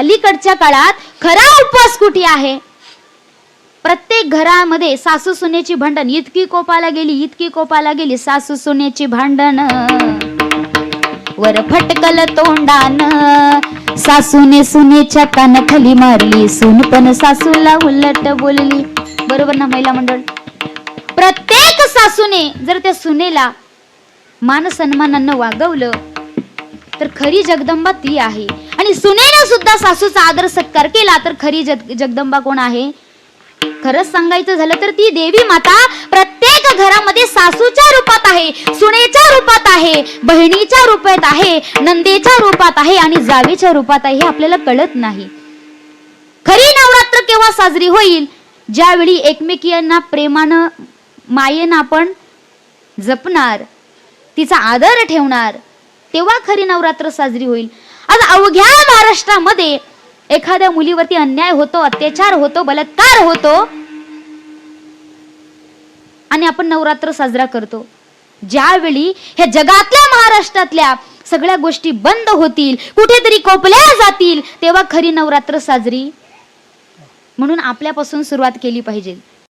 अलीकडच्या काळात खरा उपवास कुठे आहे? प्रत्येक घरामध्ये सासू सुनेची भांडण इतकी कोपाला गेली इतकी कोपाला गेली सासू सुनेची भांडण. वर फटकल तोंडान सासूने सुनेच्या कानाखाली मारली सून पण सासूला उलट बोलली. बरोबर ना महिला मंडळ? प्रत्येक सासूने जर त्या सुनेला मान सन्मानानं वागवलं तर खरी जगदंबा ती आहे. आणि सुनेनं सुद्धा सासूचा आदर सत्कार केला तर खरी जग जगदंबा कोण आहे? खरंच सांगायचं झालं तर ती देवी माता प्रत्येक घरामध्ये सासूच्या रूपात आहे सुनेच्या रूपात आहे बहिणीच्या रूपात आहे नंदेच्या रूपात आहे आणि जावेच्या रूपात आहे हे आपल्याला कळत नाही. खरी नवरात्र केव्हा साजरी होईल? ज्यावेळी एकमेकींना प्रेमानं मायेनं आपण जपणार तिचा आदर ठेवणार तेव्हा खरी नवरात्र साजरी होईल. आज अवघ्या महाराष्ट्रामध्ये एखाद्या मुलीवरती अन्याय होतो अत्याचार होतो बलात्कार होतो आणि आपण नवरात्र साजरा करतो. ज्यावेळी ह्या जगातल्या महाराष्ट्रातल्या सगळ्या गोष्टी बंद होतील कुठेतरी कोपल्या जातील तेव्हा खरी नवरात्र साजरी म्हणून आपल्यापासून सुरुवात केली पाहिजे.